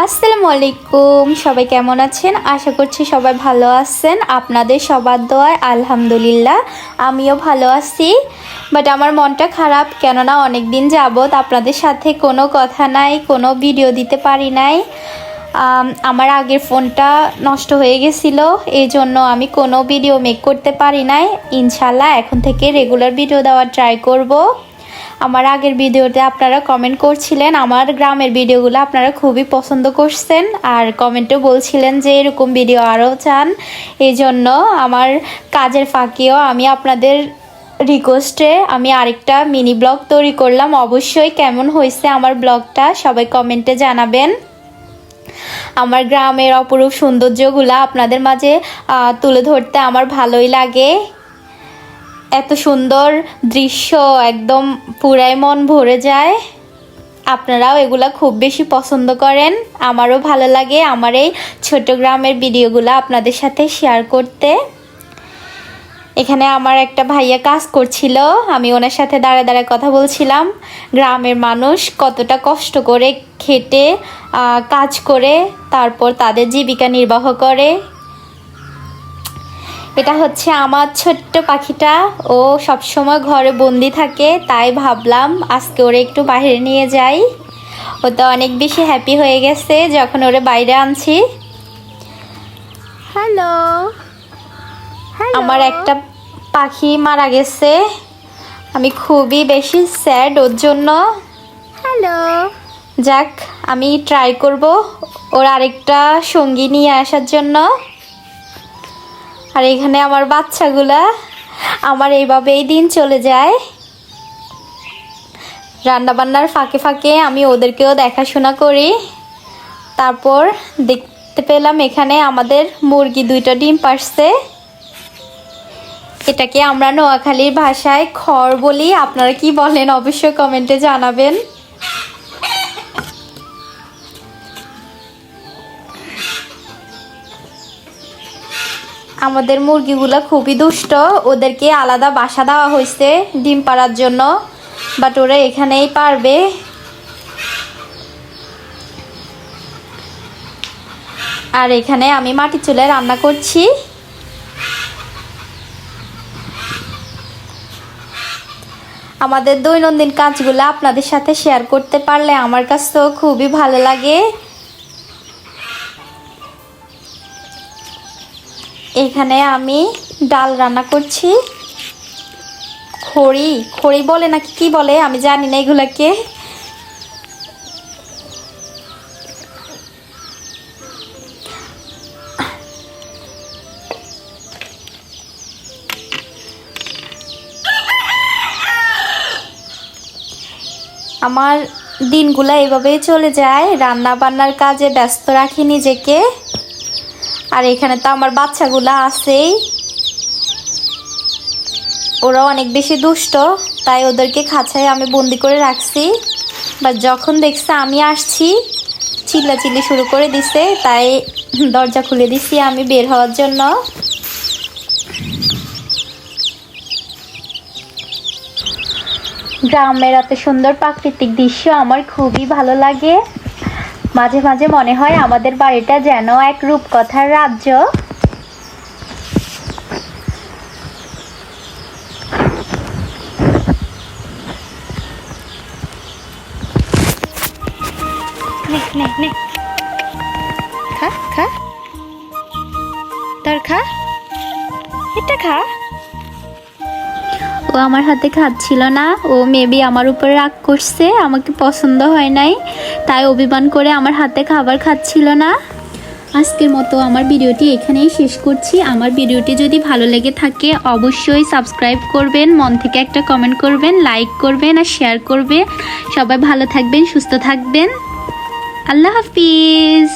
আসসালামু আলাইকুম, সবাই কেমন আছেন? আশা করছি সবাই ভালো আছেন। আপনাদের সবার দোয়ায় আলহামদুলিল্লাহ, আমিও ভালো আছি। বাট আমার মনটা খারাপ, কেননা অনেক দিন যাবৎ আপনাদের সাথে কোনো কথা নাই, কোনো ভিডিও দিতে পারি নাই। আমার আগের ফোনটা নষ্ট হয়ে গেছিল, এই জন্য আমি কোনো ভিডিও মেক করতে পারি নাই। ইনশাল্লাহ এখন থেকে রেগুলার ভিডিও দেওয়ার ট্রাই করব। আমার আগের ভিডিওতে আপনারা কমেন্ট করছিলেন, আমার গ্রামের ভিডিওগুলো আপনারা খুবই পছন্দ করছেন আর কমেন্টে বলছিলেন যে এরকম ভিডিও আরও চান। এই জন্য আমার কাজের ফাঁকিও আমি আপনাদের রিকোয়েস্টে আমি আরেকটা মিনি ব্লগ তৈরি করলাম। অবশ্যই কেমন হয়েছে আমার ব্লগটা সবাই কমেন্টে জানাবেন। আমার গ্রামের অপরূপ সৌন্দর্যগুলো আপনাদের মাঝে তুলে ধরতে আমার ভালোই লাগে। এত সুন্দর দৃশ্য একদম পুরাই মন ভরে যায়। আপনারাও এগুলা খুব বেশি পছন্দ করেন। আমারও ভালো লাগে আমার এই ছোট গ্রামের ভিডিওগুলো আপনাদের সাথে শেয়ার করতে। এখানে আমার একটা ভাইয়া কাজ করছিল, আমি ওনার সাথে দাঁড়া দাঁড়ায় কথা বলছিলাম। গ্রামের মানুষ কতটা কষ্ট করে খেটে কাজ করে, তারপর তাদের জীবিকা নির্বাহ করে। এটা হচ্ছে আমার ছোট্ট পাখিটা। ও সবসময় ঘরে বন্দি থাকে তাই ভাবলাম আজকে ওরে একটু বাইরে নিয়ে যাই। ও তো অনেক বেশি হ্যাপি হয়ে গেছে যখন ওরে বাইরে আনছি। হ্যালো আমার একটা পাখি মারা গেছে। আমি খুবই বেশি স্যাড ওর জন্য। হ্যালো যাক আমি ট্রাই করব ওর আরেকটা সঙ্গী নিয়ে আসার জন্য। আর এখানে আমার বাচ্চাগুলা আমার এইভাবেই দিন চলে যায়। রান্নাবান্নার ফাঁকে ফাঁকে আমি ওদেরকেও দেখাশোনা করি। তারপর দেখতে পেলাম এখানে আমাদের মুরগি দুইটা ডিম পারছে। এটাকে আমরা নোয়াখালীর ভাষায় খড় বলি। আপনারা কি বলেন? অবশ্যই কমেন্টে জানাবেন। আমাদের মুরগিগুলো খুবই দুষ্ট। ওদেরকে আলাদা বাসা দেওয়া হয়েছে ডিম পাড়ার জন্য। বাট ওরা এখানেই পারবে। আর এখানে আমি মাটি চুলে রান্না করছি। আমাদের দৈনন্দিন কাজগুলো আপনাদের সাথে শেয়ার করতে পারলে আমার কাছেও খুবই ভালো লাগে। এখানে আমি ডাল রান্না করছি। খড়ি খড়ি বলে নাকি কি বলে? আমি জানি না এগুলাকে। আমার দিনগুলো এভাবেই চলে যায়। রান্না বান্নার কাজে ব্যস্ত রাখি নিজেকে। আর এখানে তো আমার বাচ্চাগুলা আছেই। ওরা অনেক বেশি দুষ্ট, তাই ওদেরকে খাঁচায় আমি বন্দি করে রাখছি। বা যখন দেখছে আমি আসছি, চিল্লাচিল্লি শুরু করে দিছে, তাই দরজা খুলে দিছি আমি বের হওয়ার জন্য। গ্রামের এত সুন্দর প্রাকৃতিক দৃশ্য আমার খুবই ভালো লাগে। মাঝে মাঝে মনে হয় আমাদের বাড়িটা যেন এক রূপকথার রাজ্য। খা খা? এটা খা। ও আমার হাতে খাচ্ছিল না। ও মেবি আমার উপরে রাগ করছে, আমাকে পছন্দ হয় নাই, তাই অভিমান করে আমার হাতে খাবার খাচ্ছিল না। আজকের মতো আমার ভিডিওটি এখানেই শেষ করছি। আমার ভিডিওটি যদি ভালো লেগে থাকে, অবশ্যই সাবস্ক্রাইব করবেন, মন থেকে একটা কমেন্ট করবেন লাইক করবেন আর শেয়ার করবে। সবাই ভালো থাকবেন, সুস্থ থাকবেন। আল্লাহ হাফিজ।